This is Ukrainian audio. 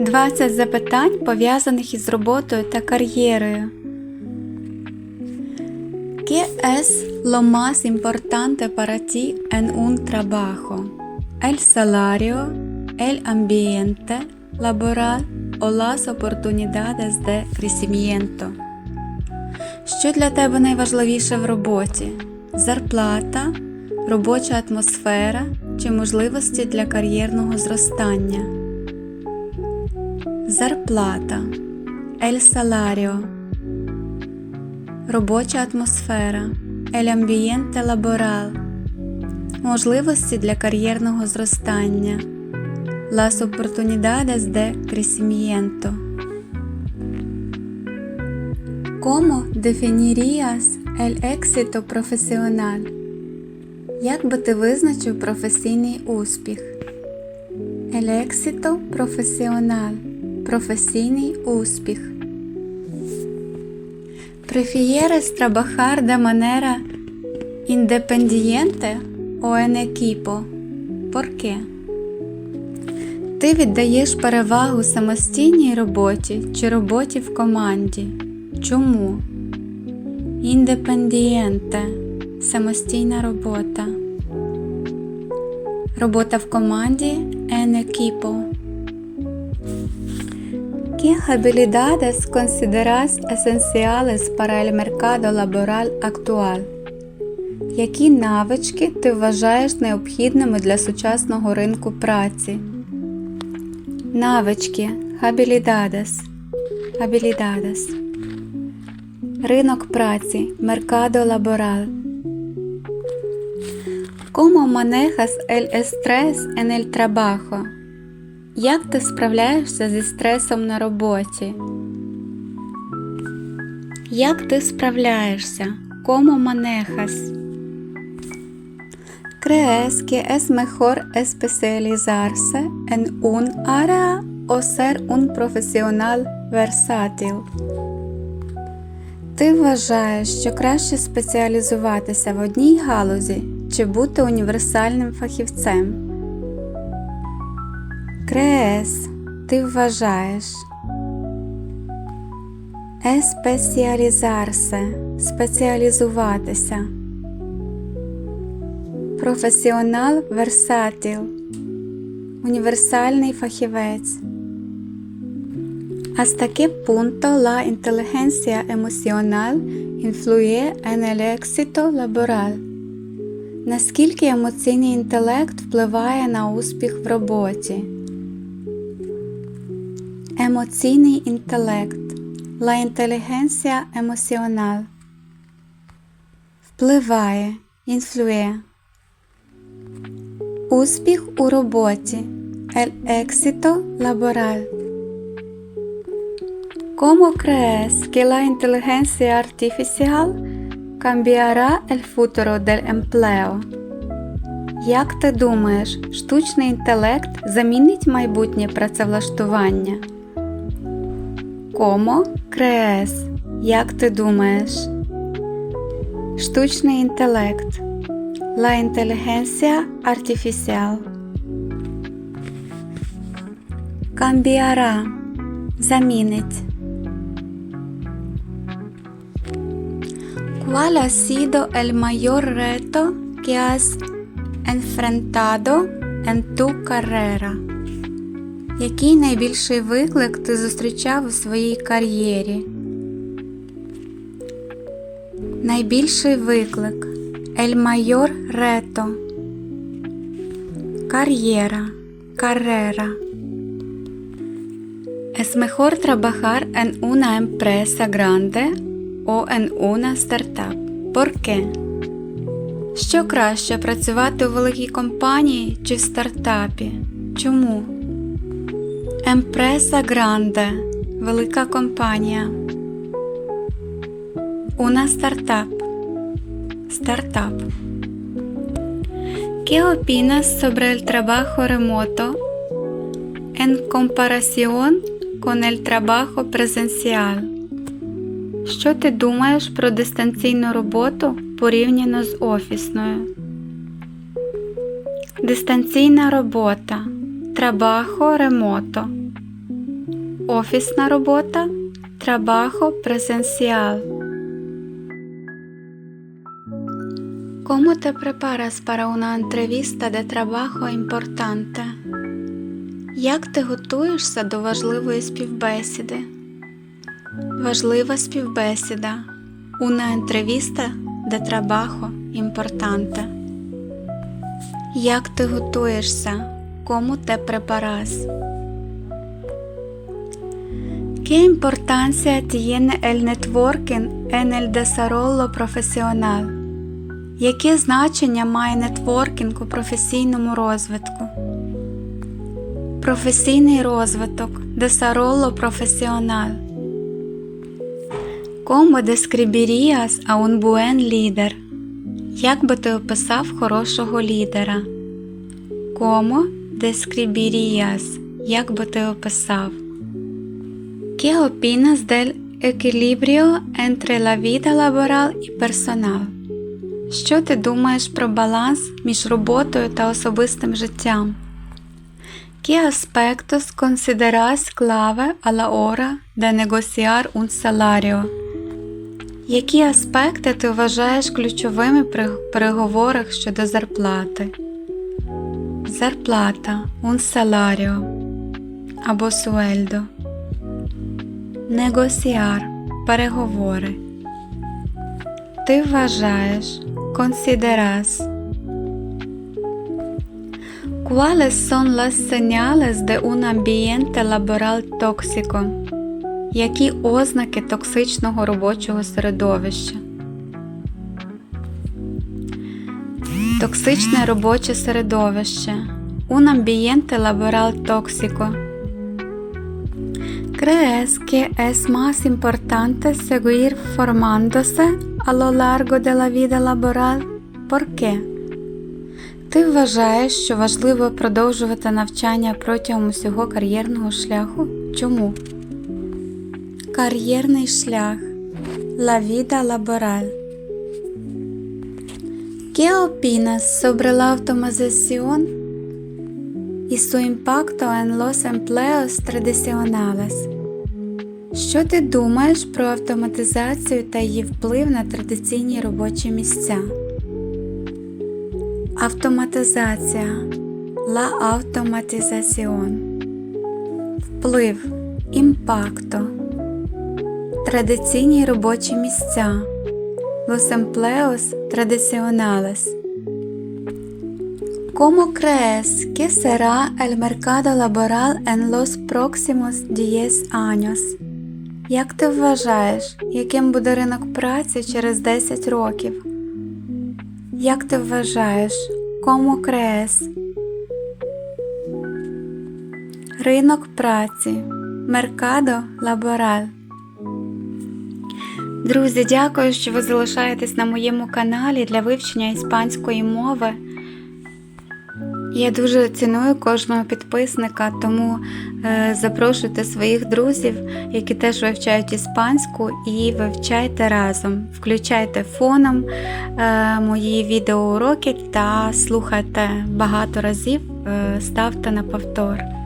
20 запитань, пов'язаних із роботою та кар'єрою. ¿Qué es lo más importante para ti en un trabajo? ¿El salario, el ambiente laboral o las oportunidades de crecimiento? Що для тебе найважливіше в роботі? Зарплата, робоча атмосфера чи можливості для кар'єрного зростання? Зарплата, ель саларіо, робоча атмосфера, ель амбієнте лаборал, можливості для кар'єрного зростання, las oportunidades de crecimiento. ¿Cómo definirías el éxito profesional? Як би ти визначив професійний успіх? El éxito profesional професійний успіх. ¿Prefieres trabajar de manera independiente o qué? Ти віддаєш перевагу самостійній роботі чи роботі в команді. Чому? Індепендієнте самостійна робота. Робота в команді en equipo. ¿Qué habilidades consideras esenciales para el mercado laboral actual? Які навички ти вважаєш необхідними для сучасного ринку праці? Навички habilidades. Habilidades. Ринок праці Mercado laboral. ¿Cómo manejas el estrés en el trabajo? Як ти справляєшся зі стресом на роботі? Як ти справляєшся? ¿Cómo manejas? ¿Crees que es mejor especializarse en un área o ser un profesional versátil? Ти вважаєш, що краще спеціалізуватися в одній галузі чи бути універсальним фахівцем? Crees – ти вважаєш. Especializarse – спеціалізуватися. Професіонал версатил – універсальний фахівець. Hasta qué punto la inteligencia emocional influye en el éxito laboral? Наскільки емоційний інтелект впливає на успіх в роботі? Емоційний інтелект La inteligencia emocional Впливає Influye Успіх у роботі El éxito laboral ¿Cómo crees que la inteligencia artificial cambiará el futuro del empleo? Як ти думаєш, штучний інтелект замінить майбутнє працевлаштування? Комо crees? Як ти думаєш? Штучний інтелект La inteligencia artificial Cambiará Замінить ¿Cuál ha sido el mayor reto que has enfrentado en tu carrera? Який найбільший виклик ти зустрічав у своїй кар'єрі? Найбільший виклик El mayor reto Кар'єра Carrera Es mejor trabajar en una empresa grande o en una startup. Що краще працювати у великій компанії чи в стартапі? Чому? Empresa grande – велика компанія. Una startup. Startup. ¿Qué opinas sobre el trabajo remoto en comparación con el trabajo presencial? Що ти думаєш про дистанційну роботу порівняно з офісною? Дистанційна робота. Trabajo remoto. офісна робота, trabajo presencial. ¿Cómo te preparas para una entrevista de trabajo importante? Як ти готуєшся до важливої співбесіди? Важлива співбесіда. Una entrevista de trabajo importante. Як ти готуєшся? ¿Cómo te preparas? ¿Qué importancia tiene el networking en el desarrollo profesional? Яке значення має нетворкінг у професійному розвитку? Професійний розвиток Desarrollo profesional. ¿Cómo describirías a un buen líder? Як би ти описав хорошого лідера? ¿Cómo describirías? Як би ти описав? ¿Qué opinas del equilibrio entre la vida laboral y personal? Що ти думаєш про баланс між роботою та особистим життям? ¿Qué aspectos consideras clave a la hora de negociar un salario? Які аспекти ти вважаєш ключовими при переговорах щодо зарплати? Зарплата, un salario або sueldo. Негосіар переговори. Ти вважаєш consideras. ¿Cuáles son las señales de un ambiente laboral tóxico? Які ознаки токсичного робочого середовища? Токсичне робоче середовище. Un ambiente laboral tóxico. ¿Crees que es más importante seguir formándose a lo largo de la vida laboral? ¿Por qué? Ти вважаєш, що важливо продовжувати навчання протягом усього кар'єрного шляху? Чому? Кар'єрний шлях La vida laboral ¿Qué opinas sobre la automatización y su impacto en los empleos tradicionales? Що ти думаєш про автоматизацію та її вплив на традиційні робочі місця? Автоматизація. La automatización. Вплив. Імпакто. Традиційні робочі місця Los empleos tradicionales ¿Cómo crees que será el mercado laboral en los próximos 10 años? Як ти вважаєш, яким буде ринок праці через 10 років? Як ти вважаєш, кому крес? Ринок праці. Меркадо Лабораль. Друзі, дякую, що ви залишаєтесь на моєму каналі для вивчення іспанської мови. Я дуже ціную кожного підписника, тому е, запрошуйте своїх друзів, які теж вивчають іспанську, і вивчайте разом. Включайте фоном е, мої відеоуроки та слухайте багато разів, е, ставте на повтор.